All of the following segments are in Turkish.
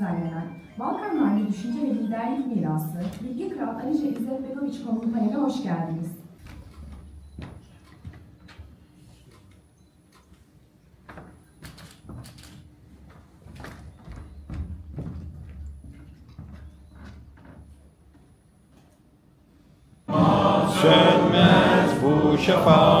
düzenlenen Balkanlarca Düşünce ve Liderlik Mirası Bilge Kral Alice İzzet Begoviç konulu panele hoş geldiniz. Sönmez bu şafak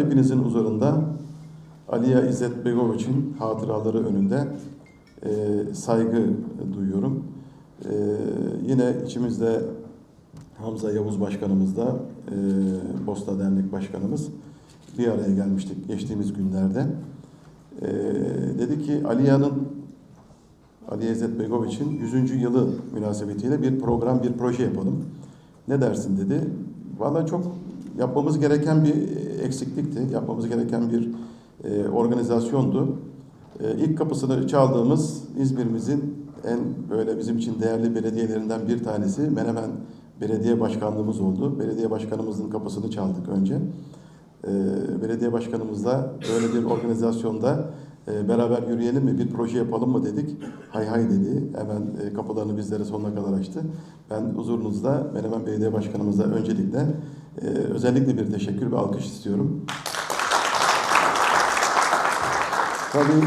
hepinizin huzurunda Aliya İzzet Begoviç'in hatıraları önünde e, saygı duyuyorum. E, yine içimizde Hamza Yavuz Başkanımız da e, Bosta Dernek Başkanımız bir araya gelmiştik geçtiğimiz günlerde. E, dedi ki Aliya'nın Ali İzzet Begoviç'in 100. yılı münasebetiyle bir program, bir proje yapalım. Ne dersin dedi. Vallahi çok yapmamız gereken bir eksiklikti. Yapmamız gereken bir e, organizasyondu. E, ilk kapısını çaldığımız İzmir'imizin en böyle bizim için değerli belediyelerinden bir tanesi Menemen Belediye Başkanlığımız oldu. Belediye Başkanımızın kapısını çaldık önce. E, belediye Başkanımızla böyle bir organizasyonda e, beraber yürüyelim mi, bir proje yapalım mı dedik. Hay hay dedi. Hemen e, kapılarını bizlere sonuna kadar açtı. Ben huzurunuzda Menemen Belediye Başkanımıza öncelikle e, özellikle bir teşekkür ve alkış istiyorum. Tabii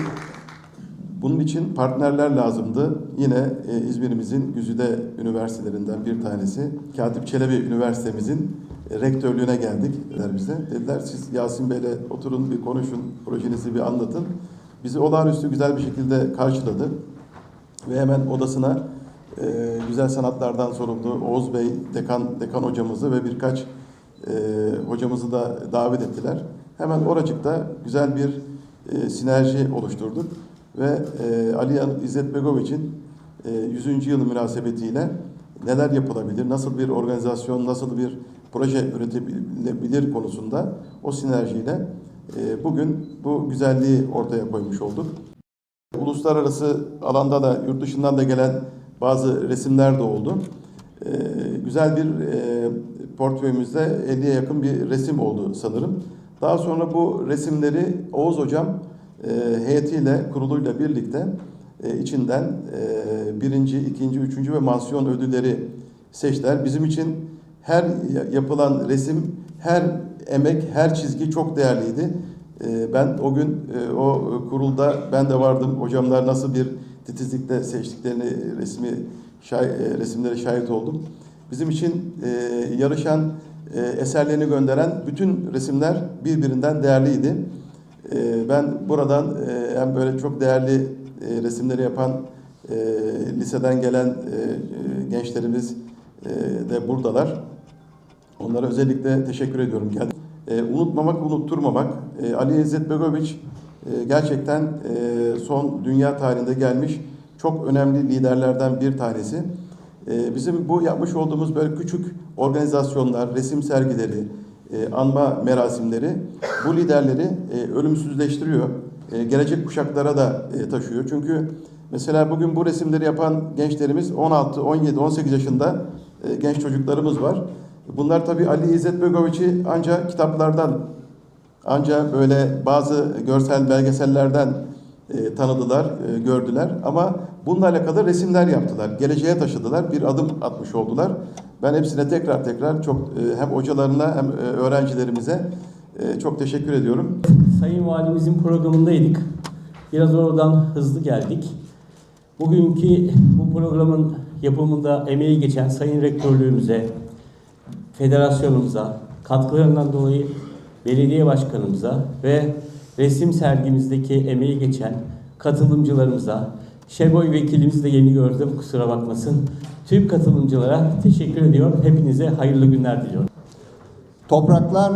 bunun için partnerler lazımdı. Yine e, İzmir'imizin güzide üniversitelerinden bir tanesi Katip Çelebi Üniversitemizin e, rektörlüğüne geldik dediler bize. Dediler siz Yasin Bey'le oturun bir konuşun, projenizi bir anlatın. Bizi olağanüstü güzel bir şekilde karşıladı. Ve hemen odasına e, güzel sanatlardan sorumlu Oğuz Bey, dekan, dekan hocamızı ve birkaç e, hocamızı da davet ettiler. Hemen oracıkta güzel bir e, sinerji oluşturduk ve e, Ali İzzet Begoviç'in e, 100. yılı münasebetiyle neler yapılabilir, nasıl bir organizasyon, nasıl bir proje üretebilir konusunda o sinerjiyle e, bugün bu güzelliği ortaya koymuş olduk. Uluslararası alanda da yurt dışından da gelen bazı resimler de oldu. E, güzel bir e, portföyümüzde 50'ye yakın bir resim oldu sanırım. Daha sonra bu resimleri Oğuz Hocam e, heyetiyle, kuruluyla birlikte e, içinden birinci, ikinci, üçüncü ve mansiyon ödülleri seçtiler. Bizim için her yapılan resim, her emek, her çizgi çok değerliydi. Ben o gün o kurulda ben de vardım. Hocamlar nasıl bir titizlikle seçtiklerini resmi şah, e, resimlere şahit oldum. Bizim için e, yarışan e, eserlerini gönderen bütün resimler birbirinden değerliydi. E, ben buradan e, hem böyle çok değerli e, resimleri yapan e, liseden gelen e, e, gençlerimiz e, de buradalar. Onlara özellikle teşekkür ediyorum. E, unutmamak, unutturmamak. E, Ali İzzet Begoviç e, gerçekten e, son dünya tarihinde gelmiş çok önemli liderlerden bir tanesi. E, bizim bu yapmış olduğumuz böyle küçük organizasyonlar, resim sergileri, e, anma merasimleri bu liderleri e, ölümsüzleştiriyor. E, gelecek kuşaklara da taşıyor. Çünkü mesela bugün bu resimleri yapan gençlerimiz 16, 17, 18 yaşında genç çocuklarımız var. Bunlar tabii Ali İzzet Begoviç'i ancak kitaplardan, ancak böyle bazı görsel belgesellerden e, tanıdılar, e, gördüler. Ama bununla alakalı resimler yaptılar. Geleceğe taşıdılar, bir adım atmış oldular. Ben hepsine tekrar tekrar çok e, hem hocalarına hem e, öğrencilerimize e, çok teşekkür ediyorum. Sayın Valimizin programındaydık. Biraz oradan hızlı geldik. Bugünkü bu programın yapımında emeği geçen Sayın Rektörlüğümüze, federasyonumuza, katkılarından dolayı belediye başkanımıza ve resim sergimizdeki emeği geçen katılımcılarımıza, Şegoy vekilimiz de yeni gördüm kusura bakmasın. Tüm katılımcılara teşekkür ediyorum. Hepinize hayırlı günler diliyorum. Topraklar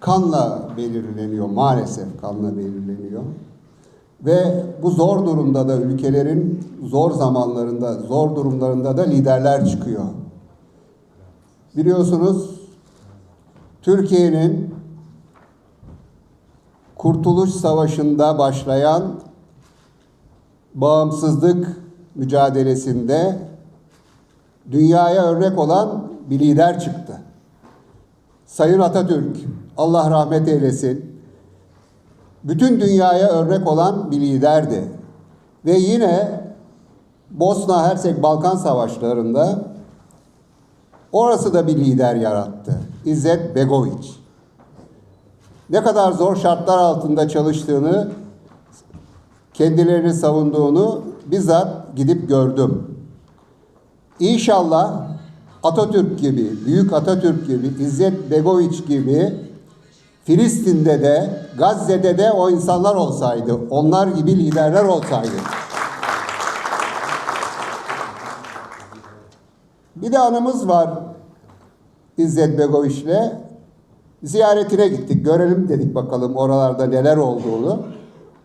kanla belirleniyor, maalesef kanla belirleniyor. Ve bu zor durumda da ülkelerin zor zamanlarında, zor durumlarında da liderler çıkıyor. Biliyorsunuz Türkiye'nin Kurtuluş Savaşı'nda başlayan bağımsızlık mücadelesinde dünyaya örnek olan bir lider çıktı. Sayın Atatürk, Allah rahmet eylesin, bütün dünyaya örnek olan bir liderdi. Ve yine Bosna Hersek Balkan Savaşları'nda orası da bir lider yarattı. İzzet Begoviç. Ne kadar zor şartlar altında çalıştığını, kendilerini savunduğunu bizzat gidip gördüm. İnşallah Atatürk gibi, Büyük Atatürk gibi, İzzet Begoviç gibi Filistin'de de, Gazze'de de o insanlar olsaydı, onlar gibi liderler olsaydı. Bir de anımız var İzzet Begoviç'le. Ziyaretine gittik, görelim dedik bakalım oralarda neler olduğunu.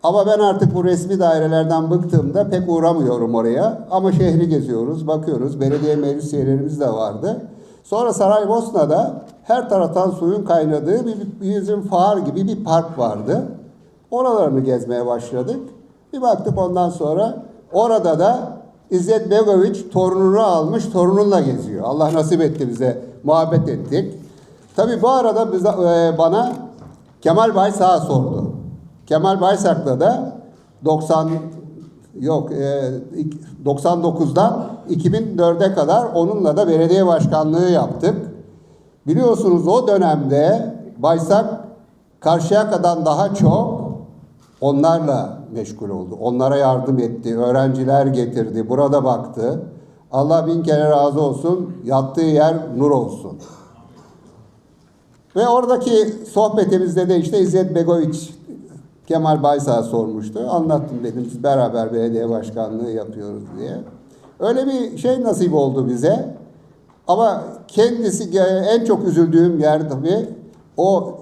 Ama ben artık bu resmi dairelerden bıktığımda pek uğramıyorum oraya. Ama şehri geziyoruz, bakıyoruz. Belediye meclis üyelerimiz de vardı. Sonra Saraybosna'da her taraftan suyun kaynadığı bir, bizim far gibi bir park vardı. Oralarını gezmeye başladık. Bir baktık ondan sonra orada da İzzet Begoviç torununu almış, torununla geziyor. Allah nasip etti bize, muhabbet ettik. Tabii bu arada bize, e, bana Kemal Baysak'ı sordu. Kemal Baysak'la da 90 yok e, 99'dan 2004'e kadar onunla da belediye başkanlığı yaptık. Biliyorsunuz o dönemde Baysak Karşıyaka'dan daha çok onlarla meşgul oldu. Onlara yardım etti, öğrenciler getirdi, burada baktı. Allah bin kere razı olsun, yattığı yer nur olsun. Ve oradaki sohbetimizde de işte İzzet Begoviç Kemal Baysak'a sormuştu. Anlattım dedim biz beraber belediye başkanlığı yapıyoruz diye. Öyle bir şey nasip oldu bize. Ama kendisi en çok üzüldüğüm yer tabii o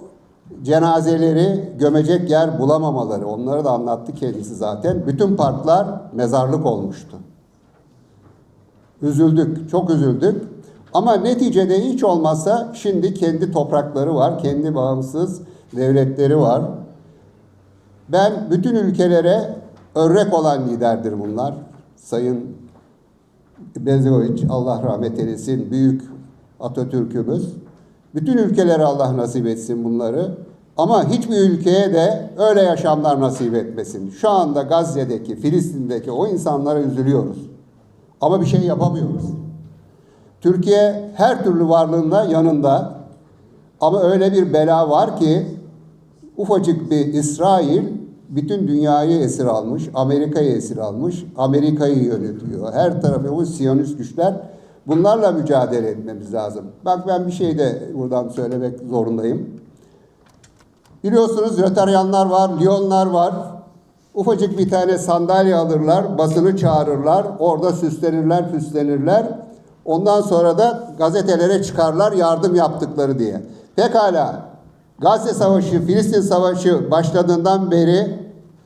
cenazeleri gömecek yer bulamamaları. Onları da anlattı kendisi zaten. Bütün parklar mezarlık olmuştu. Üzüldük, çok üzüldük. Ama neticede hiç olmazsa şimdi kendi toprakları var, kendi bağımsız devletleri var. Ben bütün ülkelere örnek olan liderdir bunlar. Sayın Bezoviç, Allah rahmet eylesin, büyük Atatürk'ümüz. Bütün ülkelere Allah nasip etsin bunları. Ama hiçbir ülkeye de öyle yaşamlar nasip etmesin. Şu anda Gazze'deki, Filistin'deki o insanlara üzülüyoruz. Ama bir şey yapamıyoruz. Türkiye her türlü varlığında yanında. Ama öyle bir bela var ki ufacık bir İsrail bütün dünyayı esir almış, Amerika'yı esir almış, Amerika'yı yönetiyor. Her tarafı bu Siyonist güçler. Bunlarla mücadele etmemiz lazım. Bak ben bir şey de buradan söylemek zorundayım. Biliyorsunuz Röteryanlar var, Lyonlar var. Ufacık bir tane sandalye alırlar, basını çağırırlar, orada süslenirler, püslenirler. Ondan sonra da gazetelere çıkarlar yardım yaptıkları diye. Pekala Gazze Savaşı, Filistin Savaşı başladığından beri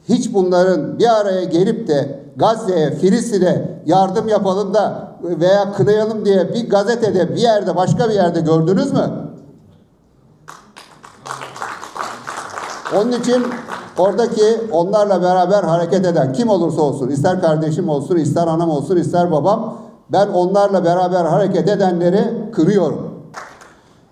hiç bunların bir araya gelip de Gazze'ye, Filistin'e yardım yapalım da veya kınayalım diye bir gazetede, bir yerde, başka bir yerde gördünüz mü? Onun için oradaki onlarla beraber hareket eden kim olursa olsun, ister kardeşim olsun, ister anam olsun, ister babam, ben onlarla beraber hareket edenleri kırıyorum.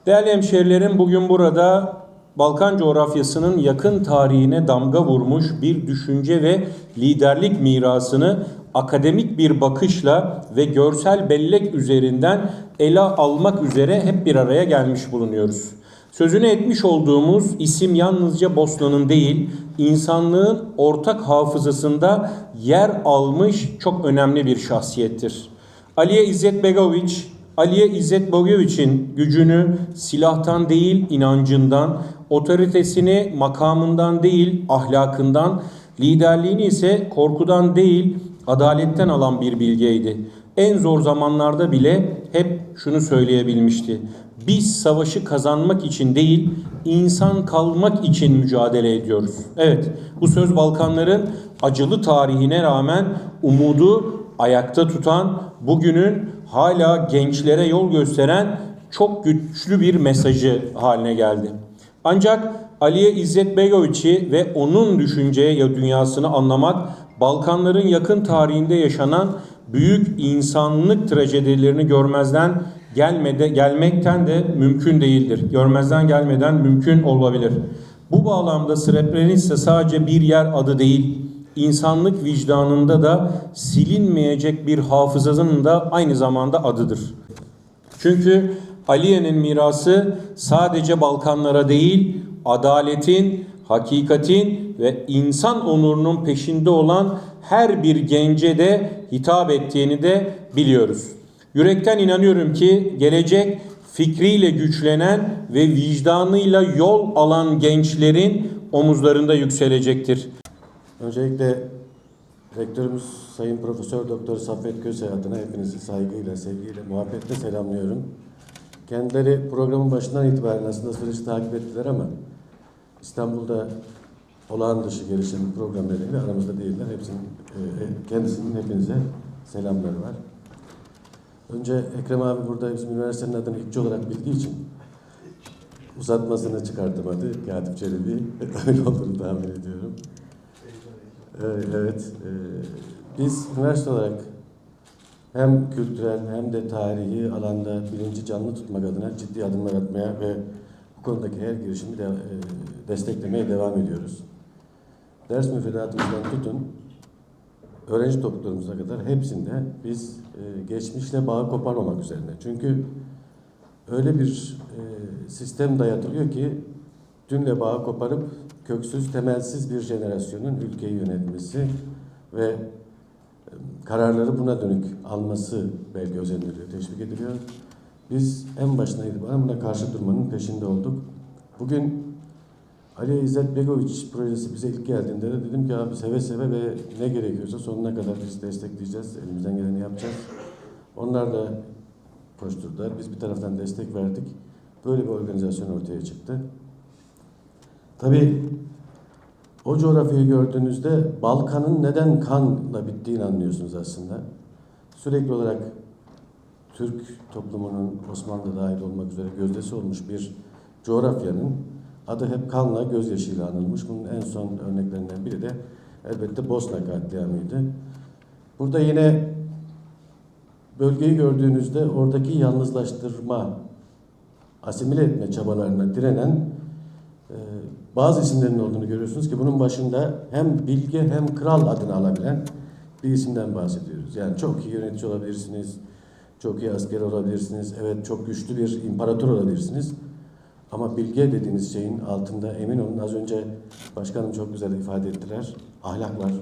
Değerli hemşehrilerim bugün burada Balkan coğrafyasının yakın tarihine damga vurmuş bir düşünce ve liderlik mirasını akademik bir bakışla ve görsel bellek üzerinden ele almak üzere hep bir araya gelmiş bulunuyoruz. Sözünü etmiş olduğumuz isim yalnızca Bosna'nın değil, insanlığın ortak hafızasında yer almış çok önemli bir şahsiyettir. Aliye İzzet Begoviç, Aliye İzzet Begoviç'in gücünü silahtan değil inancından, otoritesini makamından değil ahlakından, liderliğini ise korkudan değil adaletten alan bir bilgeydi. En zor zamanlarda bile hep şunu söyleyebilmişti. Biz savaşı kazanmak için değil, insan kalmak için mücadele ediyoruz. Evet, bu söz Balkanların acılı tarihine rağmen umudu ayakta tutan, bugünün hala gençlere yol gösteren çok güçlü bir mesajı haline geldi. Ancak Aliye İzzet Begoviç'i ve onun düşünce ya dünyasını anlamak, Balkanların yakın tarihinde yaşanan büyük insanlık trajedilerini görmezden gelmede gelmekten de mümkün değildir. Görmezden gelmeden mümkün olabilir. Bu bağlamda Srebrenica sadece bir yer adı değil, insanlık vicdanında da silinmeyecek bir hafızasının da aynı zamanda adıdır. Çünkü Aliye'nin mirası sadece Balkanlara değil, adaletin, hakikatin ve insan onurunun peşinde olan her bir gence de hitap ettiğini de biliyoruz. Yürekten inanıyorum ki gelecek fikriyle güçlenen ve vicdanıyla yol alan gençlerin omuzlarında yükselecektir. Öncelikle rektörümüz Sayın Profesör Doktor Saffet Köse adına hepinizi saygıyla, sevgiyle, muhabbetle selamlıyorum. Kendileri programın başından itibaren aslında süreci takip ettiler ama İstanbul'da olağan dışı gelişen program nedeniyle aramızda değiller. Hepsinin, e, kendisinin hepinize selamları var. Önce Ekrem abi burada bizim üniversitenin adını ilkçi olarak bildiği için uzatmasını çıkartamadı. Katip Çelebi öyle olduğunu tahmin ediyorum. Evet. Ee, biz üniversite olarak hem kültürel hem de tarihi alanda bilinci canlı tutmak adına ciddi adımlar atmaya ve bu konudaki her girişimi de, e, desteklemeye devam ediyoruz. Ders müfredatımızdan tutun, öğrenci topluluklarımıza kadar hepsinde biz e, geçmişle bağı koparmamak üzerine. Çünkü öyle bir e, sistem dayatılıyor ki dünle bağı koparıp köksüz, temelsiz bir jenerasyonun ülkeyi yönetmesi ve e, kararları buna dönük alması belki özeniliyor, teşvik ediliyor. Biz en başına itibaren buna karşı durmanın peşinde olduk. Bugün Ali İzzet Begoviç projesi bize ilk geldiğinde de dedim ki abi seve seve ve ne gerekiyorsa sonuna kadar biz destekleyeceğiz, elimizden geleni yapacağız. Onlar da koşturdular. Biz bir taraftan destek verdik. Böyle bir organizasyon ortaya çıktı. Tabii o coğrafyayı gördüğünüzde Balkan'ın neden kanla bittiğini anlıyorsunuz aslında. Sürekli olarak Türk toplumunun Osmanlı dahil olmak üzere gözdesi olmuş bir coğrafyanın adı hep kanla, gözyaşıyla anılmış. Bunun en son örneklerinden biri de elbette Bosna katliamıydı. Burada yine bölgeyi gördüğünüzde oradaki yalnızlaştırma, asimile etme çabalarına direnen e, bazı isimlerin olduğunu görüyorsunuz ki bunun başında hem bilge hem kral adını alabilen bir isimden bahsediyoruz. Yani çok iyi yönetici olabilirsiniz, çok iyi asker olabilirsiniz, evet çok güçlü bir imparator olabilirsiniz. Ama bilge dediğiniz şeyin altında emin olun az önce başkanım çok güzel ifade ettiler. Ahlak var,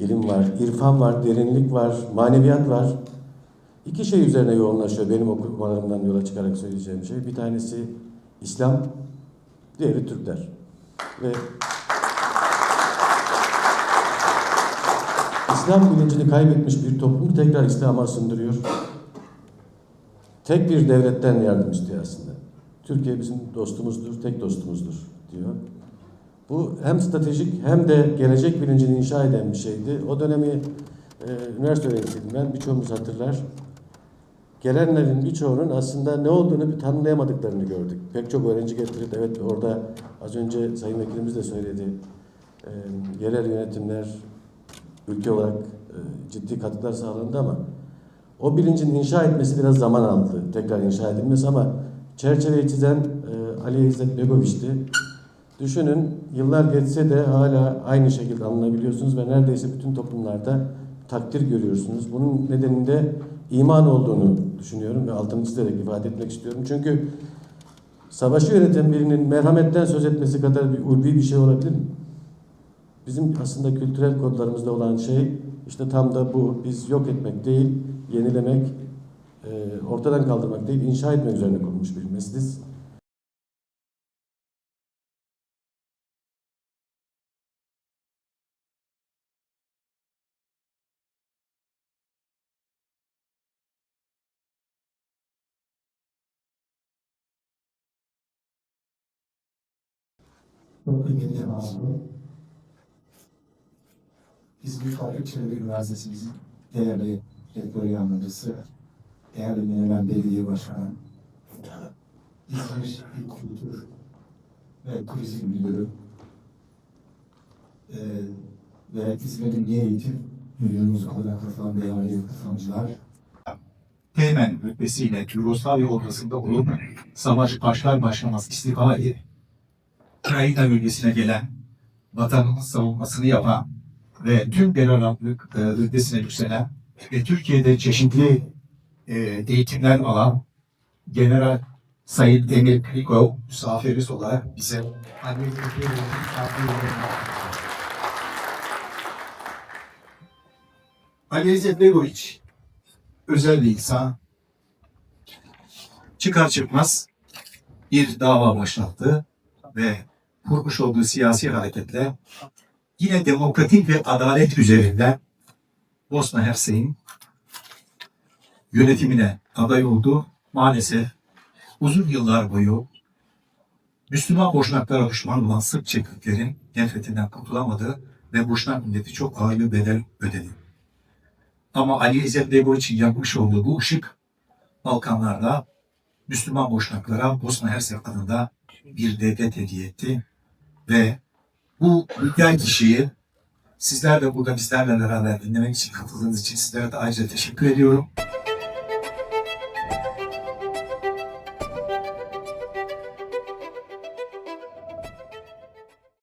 ilim var, irfan var, derinlik var, maneviyat var. İki şey üzerine yoğunlaşıyor benim okumalarımdan yola çıkarak söyleyeceğim şey. Bir tanesi İslam, diğeri Türkler. Ve İslam bilincini kaybetmiş bir toplumu tekrar İslam'a sındırıyor. Tek bir devletten yardım istiyor aslında. Türkiye bizim dostumuzdur, tek dostumuzdur diyor. Bu hem stratejik hem de gelecek bilincini inşa eden bir şeydi. O dönemi e, üniversite öğrencisiydim ben, birçoğumuz hatırlar. Gelenlerin birçoğunun aslında ne olduğunu bir tanımlayamadıklarını gördük. Pek çok öğrenci getirip, evet orada az önce Sayın Vekilimiz de söyledi, e, yerel yönetimler ülke olarak e, ciddi katkılar sağlandı ama o bilincin inşa etmesi biraz zaman aldı. Tekrar inşa edilmesi ama çerçeveyi çizen e, Ali İzzet Begoviç'ti. Düşünün yıllar geçse de hala aynı şekilde anlayabiliyorsunuz ve neredeyse bütün toplumlarda takdir görüyorsunuz. Bunun nedeninde iman olduğunu düşünüyorum ve altını çizerek ifade etmek istiyorum. Çünkü savaşı yöneten birinin merhametten söz etmesi kadar bir ulvi bir şey olabilir mi? Bizim aslında kültürel kodlarımızda olan şey işte tam da bu. Biz yok etmek değil, yenilemek, e, ortadan kaldırmak değil, inşa etmek üzerine kurulmuş bir meclis. Çok kıymetli bağlı. Biz Büyük Harbi Çevre Üniversitesi'nin değerli rektör yardımcısı, değerli Menemen Belediye Başkanı, İzmir İl Kültür ve Turizm Müdürü e, ve İzmir'in Niye Eğitim Müdürümüz olarak katılan değerli katılımcılar, Teğmen rütbesiyle Yugoslavya ortasında olup savaş başlar başlamaz istifayı Ukrayna bölgesine gelen vatanımız savunmasını yapan ve tüm generallık e, rütbesine yükselen ve Türkiye'de çeşitli e, eğitimler alan General Sayın Emir Krikov misafiriz olarak bize Ali İzzet Begoviç özel bir insan. Çıkar çıkmaz bir dava başlattı ve kurmuş olduğu siyasi hareketle yine demokratik ve adalet üzerinden Bosna Hersey'in yönetimine aday oldu. Maalesef uzun yıllar boyu Müslüman boşnaklara düşman olan Sırp Çekiklerin nefretinden kurtulamadı ve Boşnak milleti çok ağır bir bedel ödedi. Ama Ali İzzet Begoviç'in yapmış olduğu bu ışık Balkanlarda Müslüman boşnaklara Bosna Hersek adında bir devlet hediye etti. Ve bu güzel kişiyi sizler de burada bizlerle beraber dinlemek için katıldığınız için sizlere de ayrıca teşekkür ediyorum.